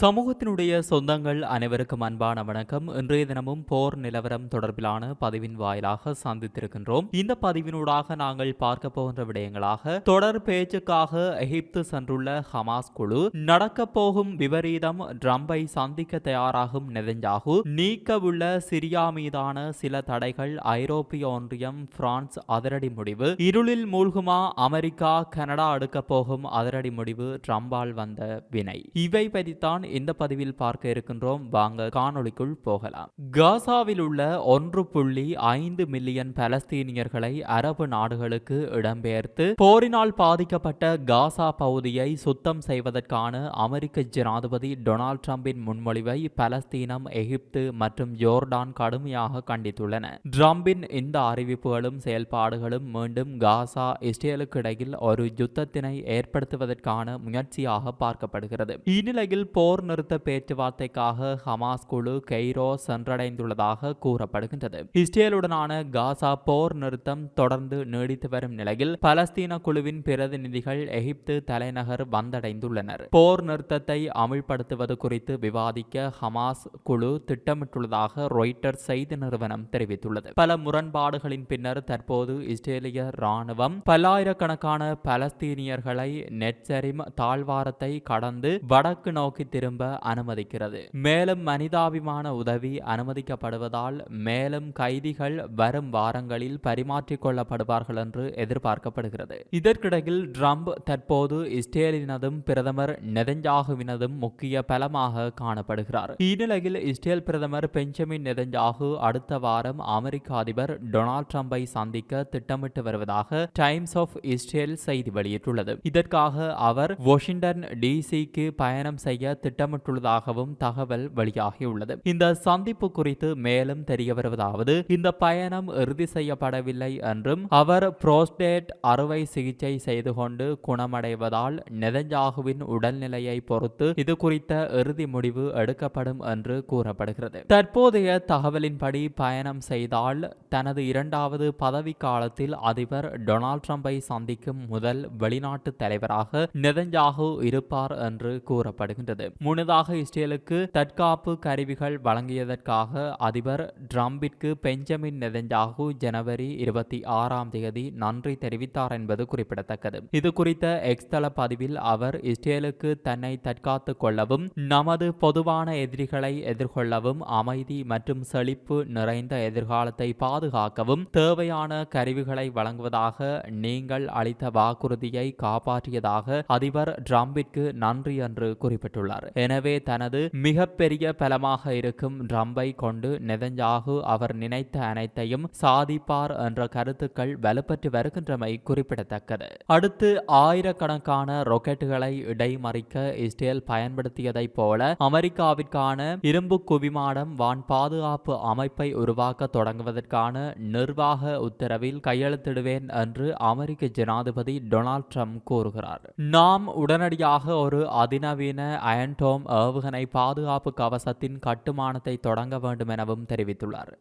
சமூகத்தினுடைய சொந்தங்கள் அனைவருக்கும் அன்பான வணக்கம். இன்றைய தினமும் போர் நிலவரம் தொடர்பிலான பதிவின் வாயிலாக சந்தித்திருக்கின்றோம். இந்த பதிவினூடாக நாங்கள் பார்க்க போகின்ற விடயங்களாக தொடர் பேச்சுக்காக எகிப்து சென்றுள்ள ஹமாஸ் குழு நடக்கப் போகும் விபரீதம் ட்ரம்பை சந்திக்க தயாராகும் நெதஞ்சாகு நீக்கவுள்ள சிரியா மீதான சில தடைகள் ஐரோப்பிய ஒன்றியம் பிரான்ஸ் அதிரடி முடிவு இருளில் மூழ்குமா அமெரிக்கா கனடா அடுக்கப் போகும் அதிரடி முடிவு ட்ரம்பால் வந்த வினை. இவை பற்றித்தான் இந்த பதிவில் பார்க்க இருக்கின்றோம். வாங்க காணொளிக்குள் போகலாம். காசாவில் உள்ள ஒன்று புள்ளி ஐந்து மில்லியன் பலஸ்தீனியர்களை அரபு நாடுகளுக்கு இடம்பெயர்த்து போரினால் பாதிக்கப்பட்ட காசா பகுதியை சுத்தம் செய்வதற்கான அமெரிக்க ஜனாதிபதி டொனால்ட் ட்ரம்பின் முன்மொழிவை பலஸ்தீனம் எகிப்து மற்றும் ஜோர்டான் கடுமையாக கண்டித்துள்ளன. ட்ரம்பின் இந்த அறிவிப்புகளும் செயல்பாடுகளும் மீண்டும் காசா இஸ்ரேலுக்கு இடையில் ஒரு யுத்தத்தினை ஏற்படுத்துவதற்கான முயற்சியாக பார்க்கப்படுகிறது. இந்நிலையில் போர் நிறுத்த பேச்சுவார்த்தைக்காக ஹமாஸ் குழு கெய்ரோ சென்றடைந்துள்ளதாக கூறப்படுகின்றது. இஸ்ரேலுடனான காசா போர் நிறுத்தம் தொடர்ந்து நீடித்து வரும் நிலையில் பலஸ்தீன குழுவின் பிரதிநிதிகள் எகிப்து தலைநகர் வந்தடைந்துள்ளனர். போர் நிறுத்தத்தை அமுல்படுத்துவது குறித்து விவாதிக்க ஹமாஸ் குழு திட்டமிட்டுள்ளதாக ரொய்ட்டர் செய்தி நிறுவனம் தெரிவித்துள்ளது. பல முரண்பாடுகளின் பின்னர் தற்போது இஸ்ரேலிய ராணுவம் பல்லாயிரக்கணக்கான பலஸ்தீனியர்களை நெட்சரிம் தாழ்வாரத்தை கடந்து வடக்கு நோக்கி திரும்ப அனுமதிக்கிறது. மேலும் மனிதாபிமான உதவி அனுமதிக்கப்படுவதால் மேலும் கைதிகள் வரும் வாரங்களில் பரிமாற்றிக் கொள்ளப்படுவார்கள் என்று எதிர்பார்க்கப்படுகிறது. இதற்கிடையில் ட்ரம்ப் தற்போது இஸ்ரேலினதும் பிரதமர் நெதஞ்சாகுவினதும் முக்கிய பலமாக காணப்படுகிறார். இந்நிலையில் இஸ்ரேல் பிரதமர் பெஞ்சமின் நெதஞ்சாகு அடுத்த வாரம் அமெரிக்க அதிபர் டொனால்ட் ட்ரம்பை சந்திக்க திட்டமிட்டு வருவதாக டைம்ஸ் ஆஃப் இஸ்ரேல் செய்தி வெளியிட்டுள்ளது. இதற்காக அவர் வாஷிங்டன் டிசிக்கு பயணம் செய்ய திட்டமிட்டுள்ளதாகவும் தகவல் வெளியாகியுள்ளது. இந்த சந்திப்பு குறித்து மேலும் தெரிய வருவதாவது இந்த பயணம் இறுதி செய்யப்படவில்லை என்றும் அவர் புரோஸ்டேட் அறுவை சிகிச்சை செய்து கொண்டு குணமடைவதால் நெதஞ்சாகுவின் உடல்நிலையை பொறுத்து இது குறித்த இறுதி முடிவு எடுக்கப்படும் என்று கூறப்படுகிறது. தற்போதைய தகவலின்படி பயணம் செய்தால் தனது இரண்டாவது பதவி காலத்தில் அதிபர் டொனால்ட் ட்ரம்பை சந்திக்கும் முதல் வெளிநாட்டு தலைவராக நெதஞ்சாகு இருப்பார் என்று கூறப்படுகின்றது. முன்னதாக இஸ்ரேலுக்கு தற்காப்பு கருவிகள் வழங்கியதற்காக அதிபர் ட்ரம்பிற்கு பெஞ்சமின் நெதஞ்சாகு ஜனவரி இருபத்தி ஆறாம் தேதி நன்றி தெரிவித்தார் என்பது குறிப்பிடத்தக்கது. இது குறித்த எக்ஸ் தள பதிவில் அவர் இஸ்ரேலுக்கு தன்னை தற்காத்துக் கொள்ளவும் நமது பொதுவான எதிரிகளை எதிர்கொள்ளவும் அமைதி மற்றும் செழிப்பு நிறைந்த எதிர்காலத்தை பாதுகாக்கவும் தேவையான கருவிகளை வழங்குவதாக நீங்கள் அளித்த வாக்குறுதியை காப்பாற்றியதாக அதிபர் ட்ரம்பிற்கு நன்றி என்று குறிப்பிட்டுள்ளார். எனவே தனது மிகப்பெரிய பலமாக இருக்கும் ட்ரம்பை கொண்டு நெதஞ்சாகு அவர் நினைத்த அனைத்தையும் சாதிப்பார் என்ற கருத்துக்கள் வலுப்பெற்று வருகின்றமை குறிப்பிடத்தக்கது. அடுத்து ஆயிரக்கணக்கான ராக்கெட்டுகளை இடைமறிக்க இஸ்ரேல் பயன்படுத்தியதைப் போல அமெரிக்காவிற்கான இரும்பு குவிமாடம் வான் பாதுகாப்பு அமைப்பை உருவாக்க தொடங்குவதற்கான நிர்வாக உத்தரவில் கையெழுத்திடுவேன் என்று அமெரிக்க ஜனாதிபதி டொனால்ட் ட்ரம்ப் கூறுகிறார். நாம் உடனடியாக ஒரு அதிநவீன அயன் அயன்டோம் ஏவுகணை பாதுகாப்பு கவசத்தின் கட்டுமானத்தை தொடங்க வேண்டும் எனவும் தெரிவித்துள்ளார்.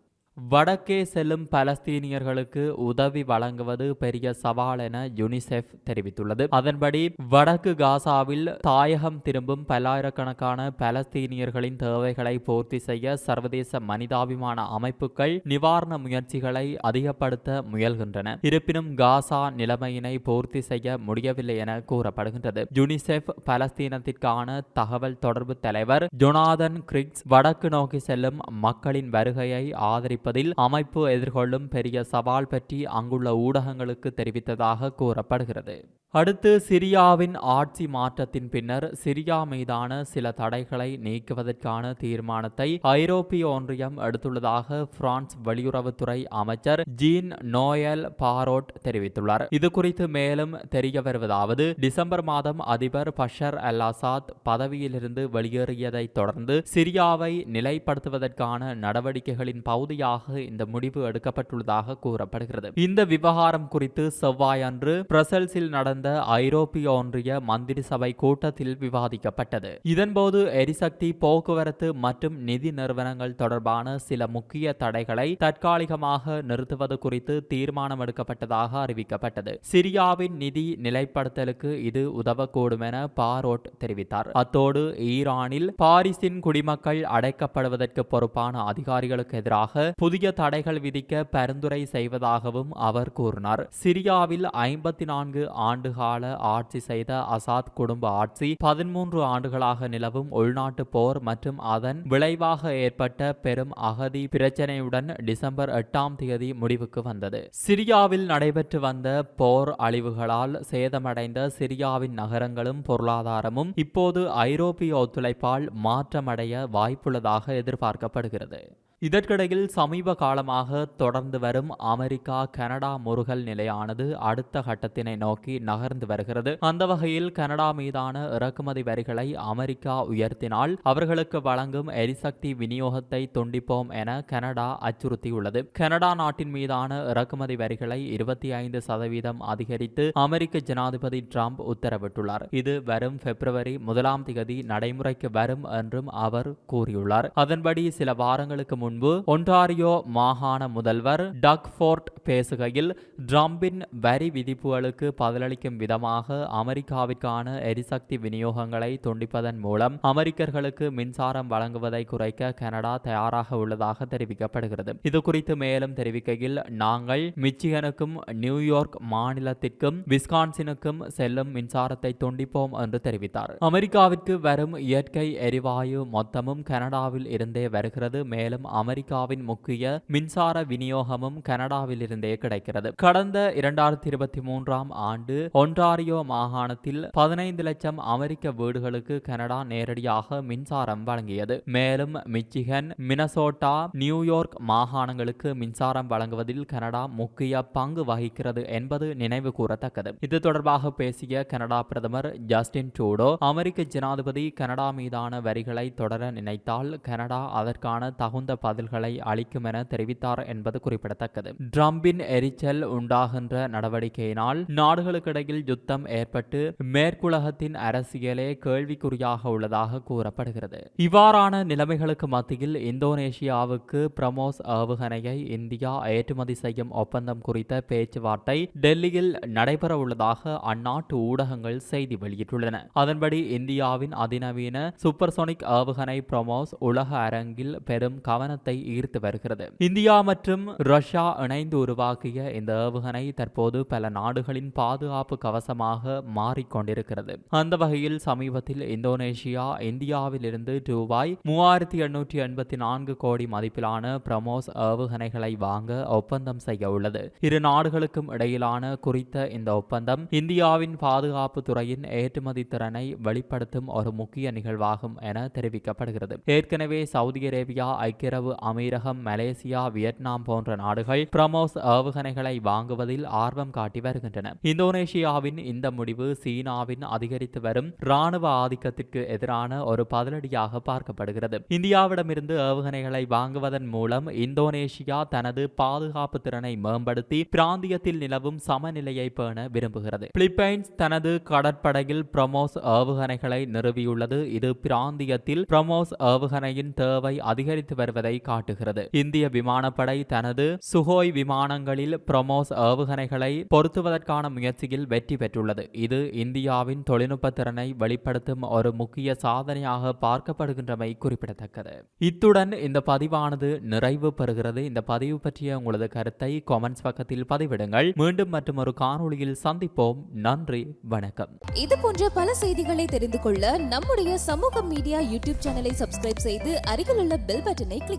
வடக்கே செல்லும் பலஸ்தீனியர்களுக்கு உதவி வழங்குவது பெரிய சவால் என யுனிசெஃப் தெரிவித்துள்ளது. அதன்படி வடக்கு காசாவில் தாயகம் திரும்பும் பல்லாயிரக்கணக்கான பலஸ்தீனியர்களின் தேவைகளை பூர்த்தி செய்ய சர்வதேச மனிதாபிமான அமைப்புகள் நிவாரண முயற்சிகளை அதிகப்படுத்த முயல்கின்றன. இருப்பினும் காசா நிலைமையினை பூர்த்தி செய்ய முடியவில்லை என கூறப்படுகின்றது. யுனிசெஃப் பலஸ்தீனத்திற்கான தகவல் தொடர்பு தலைவர் ஜொனாதன் கிரிக்ஸ் வடக்கு நோக்கி செல்லும் மக்களின் வருகையை ஆதரிப்பு இருப்பதில் அமைப்பு எதிர்கொள்ளும் பெரிய சவால் பற்றி அங்குள்ள ஊடகங்களுக்கு தெரிவித்ததாக கூறப்படுகிறது. அடுத்து சிரியாவின் ஆட்சி மாற்றத்தின் பின்னர் சிரியா மீதான சில தடைகளை நீக்குவதற்கான தீர்மானத்தை ஐரோப்பிய ஒன்றியம் எடுத்துள்ளதாக பிரான்ஸ் வெளியுறவுத்துறை அமைச்சர் ஜீன் நோயல் பாரோட் தெரிவித்துள்ளார். இது குறித்து மேலும் தெரிய வருவதாவது டிசம்பர் மாதம் அதிபர் பஷர் அல் அசாத் பதவியிலிருந்து வெளியேறியதை தொடர்ந்து சிரியாவை நிலைப்படுத்துவதற்கான நடவடிக்கைகளின் பகுதியாக இந்த முடிவு எடுக்கப்பட்டுள்ளதாக கூறப்படுகிறது. இந்த விவகாரம் குறித்து செவ்வாயன்று பிரசல்ஸில் நடந்த நடந்த ஐரோப்பிய ஒன்றிய மந்திரி சபை கூட்டத்தில் விவாதிக்கப்பட்டது. இதன்போது எரிசக்தி போக்குவரத்து மற்றும் நிதி நிறுவனங்கள் தொடர்பான சில முக்கிய தடைகளை தற்காலிகமாக நிறுத்துவது குறித்து தீர்மானம் எடுக்கப்பட்டதாக அறிவிக்கப்பட்டது. சிரியாவின் நிதி நிலைப்படுத்தலுக்கு இது உதவக்கூடும் என பாரோட் தெரிவித்தார். அத்தோடு ஈரானில் பாரிஸின் குடிமக்கள் அடைக்கப்படுவதற்கு பொறுப்பான அதிகாரிகளுக்கு எதிராக புதிய தடைகள் விதிக்க பரிந்துரை செய்வதாகவும் அவர் கூறினார். சிரியாவில் ஐம்பத்தி நான்கு ஆண்டு ஆண்டுகால ஆட்சி செய்த அசாத் குடும்ப ஆட்சி பதிமூன்று ஆண்டுகளாக நிலவும் உள்நாட்டு போர் மற்றும் அதன் விளைவாக ஏற்பட்ட பெரும் அகதி பிரச்சனையுடன் டிசம்பர் எட்டாம் தேதி முடிவுக்கு வந்தது. சிரியாவில் நடைபெற்று வந்த போர் அழிவுகளால் சேதமடைந்த சிரியாவின் நகரங்களும் பொருளாதாரமும் இப்போது ஐரோப்பிய ஒத்துழைப்பால் மாற்றமடைய வாய்ப்புள்ளதாக எதிர்பார்க்கப்படுகிறது. இதற்கிடையில் சமீப காலமாக தொடர்ந்து வரும் அமெரிக்கா கனடா முருகல் நிலையானது அடுத்த கட்டத்தினை நோக்கி நகர்ந்து வருகிறது. அந்த வகையில் கனடா மீதான இறக்குமதி வரிகளை அமெரிக்கா உயர்த்தினால் அவர்களுக்கு வழங்கும் எரிசக்தி விநியோகத்தை துண்டிப்போம் என கனடா அச்சுறுத்தியுள்ளது. கனடா நாட்டின் மீதான இறக்குமதி வரிகளை இருபத்தி ஐந்து சதவீதம் அதிகரித்து அமெரிக்க ஜனாதிபதி டிரம்ப் உத்தரவிட்டுள்ளார். இது வரும் பிப்ரவரி முதலாம் திகதி நடைமுறைக்கு வரும் என்றும் அவர் கூறியுள்ளார். அதன்படி சில வாரங்களுக்கு முன்பு ஒன்டாரியோ மாகாண முதல்வர் டக் ஃபோர்ட் பேசுகையில் ட்ரம்பின் வரி விதிப்புகளுக்கு பதிலளிக்கும் விதமாக அமெரிக்காவிற்கான எரிசக்தி விநியோகங்களை துண்டிப்பதன் மூலம் அமெரிக்கர்களுக்கு மின்சாரம் வழங்குவதை குறைக்க கனடா தயாராக உள்ளதாக தெரிவிக்கப்படுகிறது. இது குறித்து மேலும் தெரிவிக்கையில் நாங்கள் மிச்சிகனுக்கும் நியூயார்க் மாநிலத்திற்கும் விஸ்கான்சினுக்கும் செல்லும் மின்சாரத்தை துண்டிப்போம் என்று தெரிவித்தார். அமெரிக்காவிற்கு வரும் இயற்கை எரிவாயு மொத்தமும் கனடாவில் இருந்தே வருகிறது. மேலும் அமெரிக்காவின் முக்கிய மின்சார விநியோகமும் கனடாவிலிருந்தே கிடைக்கிறது. கடந்த இரண்டாயிரத்தி இருபத்தி மூன்றாம் ஆண்டு ஒன்டாரியோ மாகாணத்தில் பதினைந்து லட்சம் அமெரிக்க வீடுகளுக்கு கனடா நேரடியாக மின்சாரம் வழங்கியது. மேலும் மிச்சிகன் மினசோட்டா நியூயார்க் மாகாணங்களுக்கு மின்சாரம் வழங்குவதில் கனடா முக்கிய பங்கு வகிக்கிறது என்பது நினைவு கூறத்தக்கது. இது தொடர்பாக பேசிய கனடா பிரதமர் ஜஸ்டின் ட்ரூடோ அமெரிக்க ஜனாதிபதி கனடா மீதான வரிகளை தொடர நினைத்தால் கனடா அதற்கான தகுந்த பதில்களை அளிக்கும் என தெரிவித்தார் என்பது குறிப்பிடத்தக்கது. டிரம்பின் எரிச்சல் உண்டாகின்ற நடவடிக்கையினால் நாடுகளுக்கிடையில் யுத்தம் ஏற்பட்டு மேற்குலகத்தின் அரசியலே கேள்விக்குறியாக உள்ளதாக கூறப்படுகிறது. இவ்வாறான நிலைமைகளுக்கு மத்தியில் இந்தோனேஷியாவுக்கு பிரமோஸ் ஏவுகணையை இந்தியா ஏற்றுமதி செய்யும் ஒப்பந்தம் குறித்த பேச்சுவார்த்தை டெல்லியில் நடைபெற உள்ளதாக அந்நாட்டு ஊடகங்கள் செய்தி வெளியிட்டுள்ளன. அதன்படி இந்தியாவின் அதிநவீன சூப்பர்சோனிக் ஏவுகணை பிரமோஸ் உலக அரங்கில் பெரும் கவனத்தை கவனத்தை ஈர்த்து வருகிறது. இந்தியா மற்றும் ரஷ்யா இணைந்து உருவாக்கிய இந்த ஏவுகணை தற்போது பல நாடுகளின் பாதுகாப்பு கவசமாக மாறிக்கொண்டிருக்கிறது அந்த வகையில் சமீபத்தில் இந்தோனேஷியா இந்தியாவில் இருந்து ரூபாய் மூவாயிரத்தி எண்ணூற்றி எண்பத்தி நான்கு கோடி மதிப்பிலான பிரமோஸ் ஏவுகணைகளை வாங்க ஒப்பந்தம் செய்ய உள்ளது. இரு நாடுகளுக்கும் இடையிலான குறித்த இந்த ஒப்பந்தம் இந்தியாவின் பாதுகாப்பு துறையின் ஏற்றுமதி திறனை வெளிப்படுத்தும் ஒரு முக்கிய நிகழ்வாகும் என தெரிவிக்கப்படுகிறது. ஏற்கனவே சவுதி அரேபியா ஐக்கிய அரபு அமீரகம் மலேசியா வியட்நாம் போன்ற நாடுகள் பிரமோஸ் ஏவுகணைகளை வாங்குவதில் ஆர்வம் காட்டி வருகின்றன. இந்தோனேஷியாவின் இந்த முடிவு சீனாவின் அதிகரித்து வரும் ராணுவ ஆதிக்கத்திற்கு எதிரான ஒரு பதிலடியாக பார்க்கப்படுகிறது. இந்தியாவிடமிருந்து ஏவுகணைகளை வாங்குவதன் மூலம் இந்தோனேஷியா தனது பாதுகாப்பு திறனை மேம்படுத்தி பிராந்தியத்தில் நிலவும் சமநிலையை பேண விரும்புகிறது. பிலிப்பைன்ஸ் தனது கடற்படையில் பிரமோஸ் ஏவுகணைகளை நிறுவியுள்ளது. இது பிராந்தியத்தில் பிரமோஸ் ஏவுகணையின் தேவை அதிகரித்து வருவதை காட்டுகிறது இந்திய விமானப்படை தனது சுகோய் விமானங்களில் பிரமோஸ் ஏவுகணைகளை பொருத்துவதற்கான முயற்சியில் வெற்றி பெற்றுள்ளது. இது இந்தியாவின் தொழில்நுட்ப திறனை வெளிப்படுத்தும் ஒரு முக்கிய சாதனையாக பார்க்கப்படுகின்றமை குறிப்பிடத்தக்கது. இத்துடன் இந்த பதிவானது நிறைவு பெறுகிறது. இந்த பதிவு பற்றிய உங்களது கருத்தை கமெண்ட்ஸ் பக்கத்தில் பதிவிடுங்கள். மீண்டும் மற்றும் ஒரு காணொளியில் சந்திப்போம். நன்றி வணக்கம். இது போன்ற பல செய்திகளை தெரிந்து கொள்ள நம்முடைய சமூக மீடியா யூடியூப் சேனலை சப்ஸ்கிரைப் செய்து அருகில் உள்ள பெல் பட்டனை கிளிக்